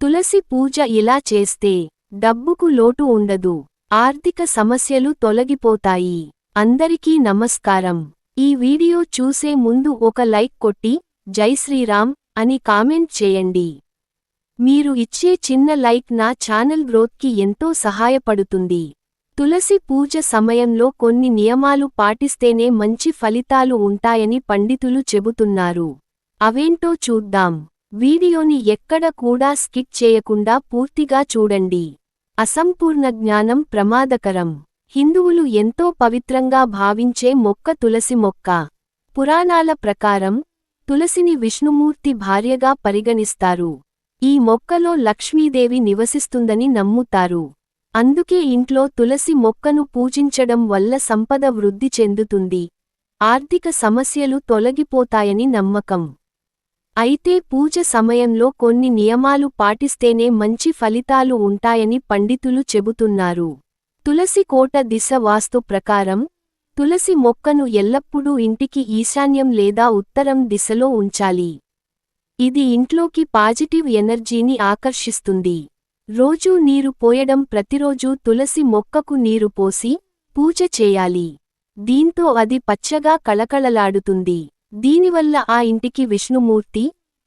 తులసి పూజ ఇలా చేస్తే డబ్బుకు లోటు ఉండదు. ఆర్థిక సమస్యలు తొలగిపోతాయి. అందరికీ నమస్కారం. ఈ వీడియో చూసే ముందు ఒక లైక్ కొట్టి జై శ్రీరామ్ అని కామెంట్ చేయండి. మీరు ఇచ్చే చిన్న లైక్ నా ఛానల్ గ్రోత్కి ఎంతో సహాయపడుతుంది. తులసి పూజ సమయంలో కొన్ని నియమాలు పాటిస్తేనే మంచి ఫలితాలు ఉంటాయని పండితులు చెబుతున్నారు. అవేంటో చూద్దాం. వీడియోని ఎక్కడ కూడా స్కిప్ చేయకుండా పూర్తిగా చూడండి. అసంపూర్ణ జ్ఞానం ప్రమాదకరం. హిందువులు ఎంతో పవిత్రంగా భావించే మొక్క తులసి మొక్క. పురాణాల ప్రకారం తులసిని విష్ణుమూర్తి భార్యగా పరిగణిస్తారు. ఈ మొక్కలో లక్ష్మీదేవి నివసిస్తుందని నమ్ముతారు. అందుకే ఇంట్లో తులసి మొక్కను పూజించడం వల్ల సంపద వృద్ధి చెందుతుంది. ఆర్థిక సమస్యలు తొలగిపోతాయని నమ్మకం. అయితే పూజ సమయంలో కొన్ని నియమాలు పాటిస్తేనే మంచి ఫలితాలు ఉంటాయని పండితులు చెబుతున్నారు. తులసి కోట దిశ వాస్తు ప్రకారం తులసి మొక్కను ఎల్లప్పుడూ ఇంటికి ఈశాన్యం లేదా ఉత్తరం దిశలో ఉంచాలి. ఇది ఇంట్లోకి పాజిటివ్ ఎనర్జీని ఆకర్షిస్తుంది. రోజూ నీరు పోయడం ప్రతిరోజూ తులసి మొక్కకు నీరు పోసి పూజ చేయాలి. దీంతో అది పచ్చగా కళకళలాడుతుంది. దీనివల్ల ఆ ఇంటికి విష్ణుమూర్తి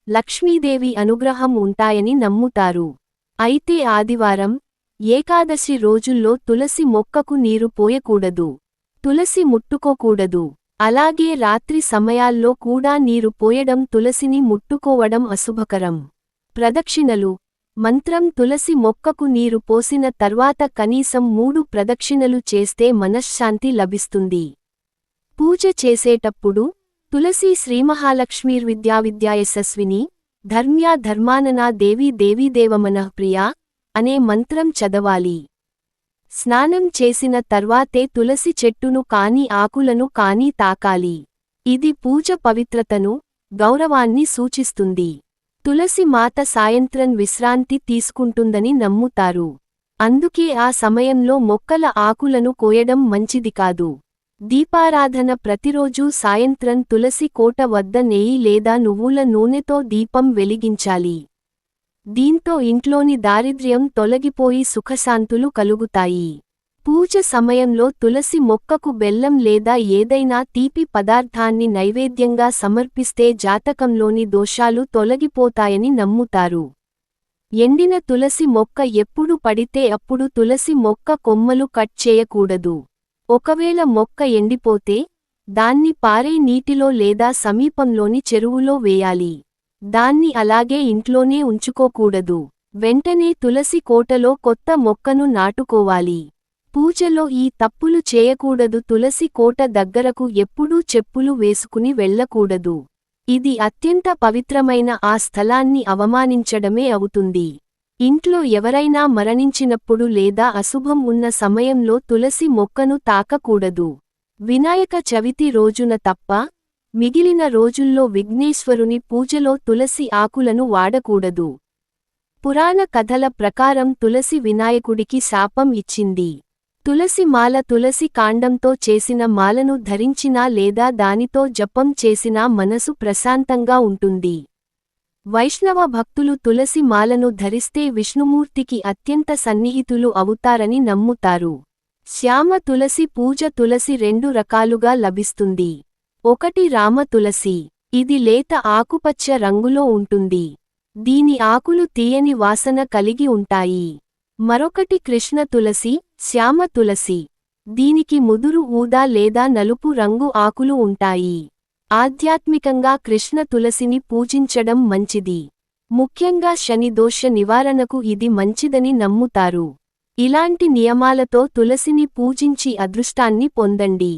లక్ష్మీదేవి అనుగ్రహం ఉంటాయని నమ్ముతారు. అయితే ఆదివారం ఏకాదశి రోజుల్లో తులసి మొక్కకు నీరు పోయకూడదు. తులసి ముట్టుకోకూడదు. అలాగే రాత్రి సమయాల్లో కూడా నీరు పోయడం తులసిని ముట్టుకోవడం అశుభకరం. ప్రదక్షిణలు. మంత్రం తులసి మొక్కకు నీరు పోసిన తర్వాత కనీసం మూడు ప్రదక్షిణలు చేస్తే మనశ్శాంతి లభిస్తుంది. పూజ చేసేటప్పుడు తులసి యశస్విని ధర్మ్యా ధర్మాననా దేవీ దేవీదేవమనః ప్రియా అనే మంత్రం చదవాలి. స్నానం చేసిన తర్వాతే తులసి చెట్టును కాని ఆకులను కాని తాకాలి. ఇది పూజ పవిత్రతను గౌరవాన్ని సూచిస్తుంది. తులసి మాత సాయంత్రం విశ్రాంతి తీసుకుంటుందని నమ్ముతారు. అందుకే ఆ సమయంలో మొక్కల ఆకులను కోయడం మంచిది కాదు. దీపారాధన ప్రతిరోజూ సాయంత్రం తులసి కోట వద్ద నెయ్యి లేదా నువ్వుల నూనెతో దీపం వెలిగించాలి. దీంతో ఇంట్లోని దారిద్ర్యం తొలగిపోయి సుఖశాంతులు కలుగుతాయి. పూజ సమయంలో తులసి మొక్కకు బెల్లం లేదా ఏదైనా తీపి పదార్థాన్ని నైవేద్యంగా సమర్పిస్తే జాతకంలోని దోషాలు తొలగిపోతాయని నమ్ముతారు. ఎండిన తులసి మొక్క ఎప్పుడు పడితే అప్పుడు తులసి మొక్క కొమ్మలు కట్ చేయకూడదు. ఒకవేళ మొక్క ఎండిపోతే దాన్ని పారే నీటిలో లేదా సమీపంలోని చెరువులో వేయాలి. దాన్ని అలాగే ఇంట్లోనే ఉంచుకోకూడదు. వెంటనే తులసి కోటలో కొత్త మొక్కను నాటుకోవాలి. పూజలో ఈ తప్పులు చేయకూడదు. తులసి కోట దగ్గరకు ఎప్పుడూ చెప్పులు వేసుకుని వెళ్ళకూడదు. ఇది అత్యంత పవిత్రమైన ఆ స్థలాన్ని అవమానించడమే అవుతుంది. ఇంట్లో ఎవరైనా మరణించినప్పుడు లేదా అశుభం ఉన్న సమయంలో తులసి మొక్కను తాకకూడదు. వినాయక చవితి రోజున తప్ప మిగిలిన రోజుల్లో విఘ్నేశ్వరుని పూజలో తులసి ఆకులను వాడకూడదు. పురాణ కథల ప్రకారం తులసి వినాయకుడికి శాపం ఇచ్చింది. తులసి మాల తులసి కాండంతో చేసిన మాలను ధరించినా లేదా దానితో జపం చేసినా మనసు ప్రశాంతంగా ఉంటుంది. వైష్ణవ భక్తులు తులసి మాలను ధరిస్తే విష్ణుమూర్తికి అత్యంత సన్నిహితులు అవుతారని నమ్ముతారు. శ్యామ తులసి పూజ తులసి రెండు రకాలుగా లభిస్తుంది. ఒకటి రామ తులసి. ఇది లేత ఆకుపచ్చ రంగులో ఉంటుంది. దీని ఆకులు తీయని వాసన కలిగి ఉంటాయి. మరొకటి కృష్ణ తులసి శ్యామ తులసి. దీనికి ముదురు ఊదా లేదా నలుపు రంగు ఆకులు ఉంటాయి. ఆధ్యాత్మికంగా కృష్ణ తులసిని పూజించడం మంచిది. ముఖ్యంగా శని దోష నివారణకు ఇది మంచిదని నమ్ముతారు. ఇలాంటి నియమాలతో తులసిని పూజించి అదృష్టాన్ని పొందండి.